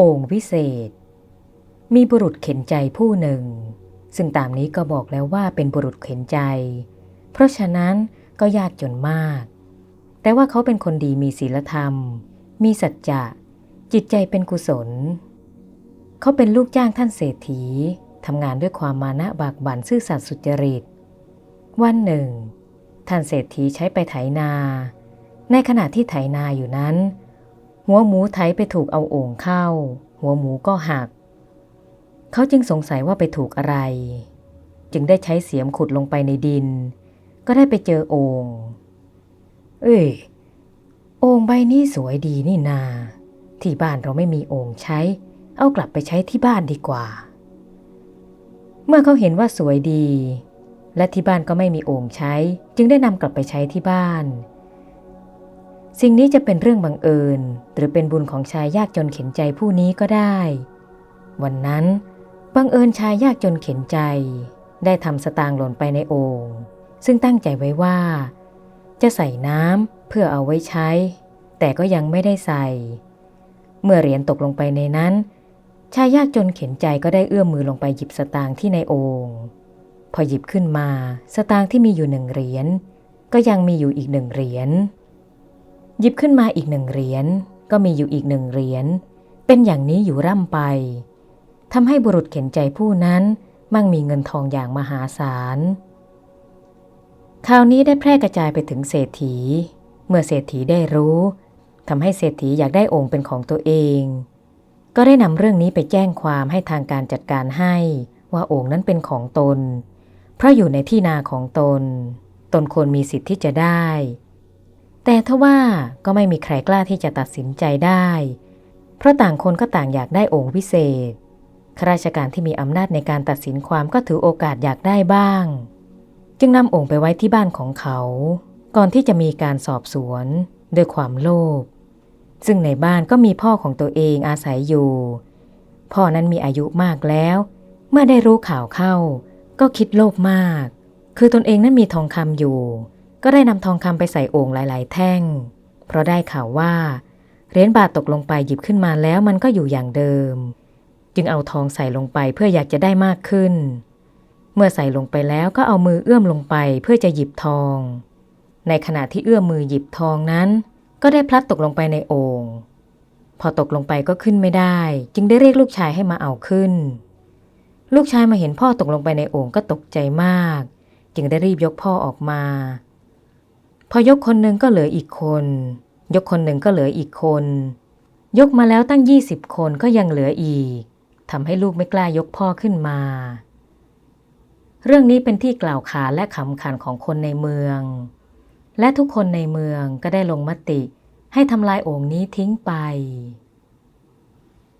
โอ่งวิเศษ มีบุรุษเข็นใจผู้หนึ่ง ซึ่งตามนี้ก็บอกแล้วว่าเป็นบุรุษเข็นใจ เพราะฉะนั้นก็ยากจนมาก แต่ว่าเขาเป็นคนดีมีศีลธรรม มีสัจจะ จิตใจเป็นกุศล เขาเป็นลูกจ้างท่านเศรษฐีทำงานด้วยความมานะบากบั่นซื่อสัตย์สุจริต วันหนึ่ง ท่านเศรษฐีใช้ไปไถนา ในขณะที่ไถนาอยู่นั้น หัวหมูไถไปถูกเอาโอ่งเข้า หัวหมูก็หัก เขาจึงสงสัยว่าไปถูกอะไร จึงได้ใช้เสียมขุดลงไปในดิน ก็ได้ไปเจอโอ่งเอ้ยโอ่งใบนี้สวยดีนี่นา ที่บ้านเราไม่มีโอ่งใช้ เอากลับไปใช้ที่บ้านดีกว่า เมื่อเขาเห็นว่าสวยดี และที่บ้านก็ไม่มีโอ่งใช้ จึงได้นำกลับไปใช้ที่บ้าน สิ่งนี้จะเป็นเรื่องบังเอิญ หรือเป็นบุญของชายยากจนเข็นใจผู้นี้ก็ได้ วันนั้นบังเอิญชายยากจนเข็นใจ ได้ทำสตางค์หล่นไปในโอ่งซึ่งตั้งใจไว้ว่า จะใส่น้ำเพื่อเอาไว้ใช้ แต่ก็ยังไม่ได้ใส่ เมื่อเหรียญตกลงไปในนั้น ชายยากจนเข็นใจก็ได้เอื้อมมือลงไปหยิบสตางค์ที่ในโอ่งพอหยิบขึ้นมา สตางค์ที่มีอยู่หนึ่งเหรียญก็ยังมีอยู่อีกหนึ่งเหรียญ หยิบขึ้นมาอีกหนึ่งเหรียญก็มีอยู่อีกหนึ่งเหรียญเป็นอย่างนี้อยู่ร่ำไปทำให้บุรุษเข็นใจผู้นั้นมั่งมีเงินทองอย่างมหาศาลข่าวนี้ได้แพร่กระจายไปถึงเศรษฐี เมื่อเศรษฐีได้รู้ทำให้เศรษฐีอยากได้องค์เป็นของตัวเอง ก็ได้นำเรื่องนี้ไปแจ้งความให้ทางการจัดการให้ว่าองค์นั้นเป็นของตน เพราะอยู่ในที่นาของตน ตนควรมีสิทธิ์ที่จะได้ แต่ทว่าก็ไม่มีใครกล้าที่จะตัดสินใจได้ เพราะต่างคนก็ต่างอยากได้องค์วิเศษข้าราชการที่มีอำนาจในการตัดสินความก็ถือโอกาสอยากได้บ้าง จึงนำองค์ไปไว้ที่บ้านของเขา ก่อนที่จะมีการสอบสวนด้วยความโลภซึ่งในบ้านก็มีพ่อของตัวเองอาศัยอยู่ พ่อนั้นมีอายุมากแล้ว เมื่อได้รู้ข่าวเข้า ก็คิดโลภมาก คือตนเองนั้นมีทองคำอยู่ ก็ได้นำทองคำไปใส่โอ่งหลาย ๆ แท่ง เพราะได้ข่าวว่าเหรียญบาทตกลงไปหยิบขึ้นมาแล้วมันก็อยู่อย่างเดิม จึงเอาทองใส่ลงไปเพื่ออยากจะได้มากขึ้น เมื่อใส่ลงไปแล้วก็เอามือเอื้อมลงไปเพื่อจะหยิบทอง ในขณะที่เอื้อมมือหยิบทองนั้น ก็ได้พลัดตกลงไปในโอ่งพอตกลงไปก็ขึ้นไม่ได้ จึงได้เรียกลูกชายให้มาเอาขึ้น ลูกชายมาเห็นพ่อตกลงไปในโอ่งก็ตกใจมาก จึงได้รีบยกพ่อออกมา พอยกคนหนึ่งก็เหลืออีกคน ยกคนหนึ่งก็เหลืออีกคน ยกมาแล้วตั้งยี่สิบคนก็ยังเหลืออีกทำให้ลูกไม่กล้ายกพ่อขึ้นมา เรื่องนี้เป็นที่กล่าวขานและขำขันของคนในเมือง และทุกคนในเมืองก็ได้ลงมติให้ทำลายโอ่งนี้ทิ้งไป